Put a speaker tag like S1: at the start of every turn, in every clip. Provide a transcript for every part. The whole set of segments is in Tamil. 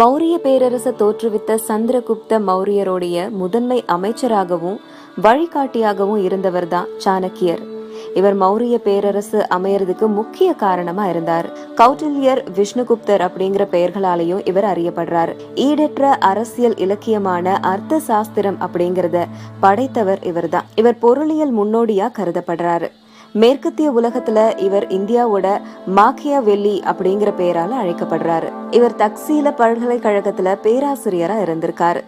S1: மௌரிய பேரரசை தோற்றுவித்த சந்திரகுப்த மௌரியருடைய முதன்மை அமைச்சராகவும் வழிகாட்டியாகவும் இருந்தவர் தான் சாணக்கியர். இவர் மௌரிய பேரரசு அமையறதுக்கு முக்கிய காரணமா இருந்தார். கௌட்டில்யர் விஷ்ணுகுப்தர் அப்படிங்கிற பெயர்களாலையும் இவர் அறியப்படுறார். ஈடற்ற அரசியல் இலக்கியமான அர்த்த சாஸ்திரம் அப்படிங்கறத படைத்தவர் இவர்தான். இவர் பொருளியல் முன்னோடியா கருதப்படுறாரு. மேற்கத்திய உலகத்துல இவர் இந்தியாவோட மாக்கியா வெள்ளி அப்படிங்கிற பெயரால அழைக்கப்படுறாரு. இவர் தக்சீல பல்கலைக்கழகத்துல பேராசிரியரா இருந்திருக்காரு.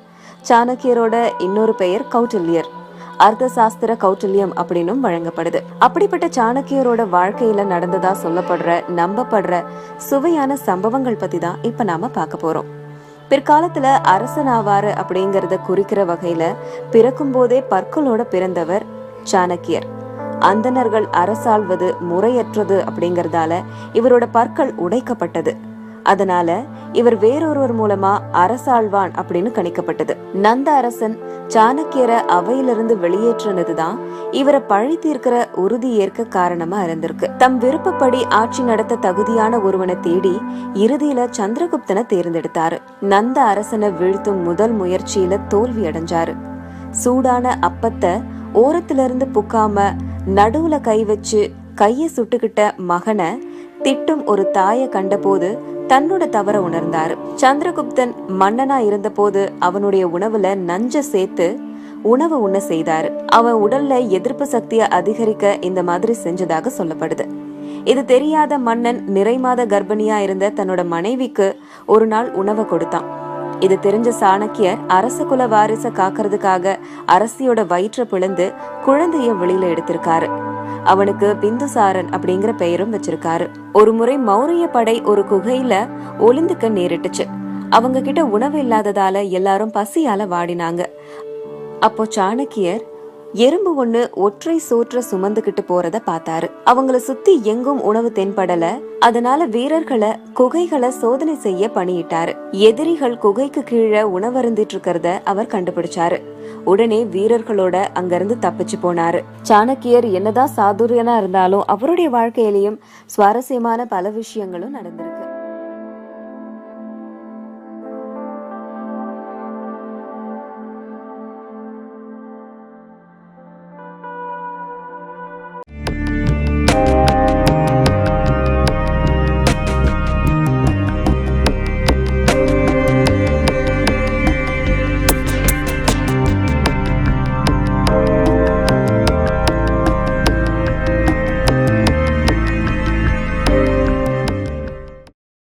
S1: சாணக்கியரோட இன்னொரு பெயர் கௌட்டில்யர் அர்த்த சாஸ்திர கௌட்டில்யம் அப்படின்னும் வழங்கப்படுது. அப்படிப்பட்ட சாணக்கியரோட வாழ்க்கையில நடந்ததா சொல்லப்படுற நம்பப்படுற சுவையான சம்பவங்கள் பத்தி தான் இப்ப நாம பார்க்க போறோம். பிற்காலத்துல அரசனாவாரு அப்படிங்கறத குறிக்கிற வகையில பிறக்கும் போதே பற்களோட பிறந்தவர் சாணக்கியர். அந்தணர்கள் அரசாள்வது முறையற்றது அப்படிங்கறதால இவரோட பற்கள் உடைக்கப்பட்டது. அதனால இவர் வேறொருவர் மூலமா அரசாழ்வான் அப்படின்னு கணிக்கப்பட்டது. நந்த அரசன் சாணக்கியரை அவையிலிருந்து வெளியேற்றினதுதான் இவரை பழி தீர்க்கிற உறுதி ஏற்க காரணமா இருந்திருக்கு. தம் விருப்பப்படி ஆட்சி நடத்த தகுதியான ஒருவனை தேடி இறுதியில சந்திரகுப்தனை தேர்ந்தெடுத்தாரு. நந்த அரசனை வீழ்த்தும் முதல் முயற்சியில தோல்வி அடைஞ்சாரு சூடான அப்பத்தை ஓரத்திலிருந்து புக்காம நடுவுல கை வச்சு கைய சுட்டுக்கிட்ட மகனை திட்டும் ஒரு தாயை கண்டபோது தன்னோட தவற உணர்ந்தாரு. சந்திரகுப்தன் மன்னனா இருந்தபோது அவனுடைய உணவுல நஞ்ச சேர்த்து உணவு உண்ண செய்தாரு. அவன் உடல்ல எதிர்ப்பு சக்தியை அதிகரிக்க இந்த மாதிரி செஞ்சதாக சொல்லப்படுது. இது தெரியாத மன்னன் நிறைமாத கர்ப்பிணியா இருந்த தன்னோட மனைவிக்கு ஒரு நாள் உணவை கொடுத்தான். இது தெரிஞ்ச சாணக்கியர் அரச குல வாரிச காக்கிறதுக்காக அரசியோட வயிற்ற பிளந்து குழந்தைய வெளியில எடுத்திருக்காரு. அவனுக்கு பிந்துசாரன் அப்படிங்கிற பெயரும் வச்சிருக்காரு. ஒரு முறை மௌரிய படை ஒரு குகையில ஒளிந்துக்க நேரிட்டுச்சு அவங்க கிட்ட உணவு இல்லாததால எல்லாரும் பசியால வாடினாங்க. அப்போ சாணக்கியர் எறும்பு ஒண்ணு ஒற்றை சோற்ற சுமந்துகிட்டு போறத பார்த்தாரு. அவங்கள சுத்தி எங்கும் உணவு தென்படல. அதனால வீரர்களை குகைகளை சோதனை செய்ய பணியிட்டாரு. எதிரிகள் குகைக்கு கீழே உணவருந்திட்டு இருக்கிறத அவர் கண்டுபிடிச்சாரு. உடனே வீரர்களோட அங்கிருந்து தப்பிச்சு போனாரு. சாணக்கியர் என்னதான் சாதுரியனா இருந்தாலும் அவருடைய வாழ்க்கையிலையும் சுவாரஸ்யமான பல விஷயங்களும் நடந்திருக்கு.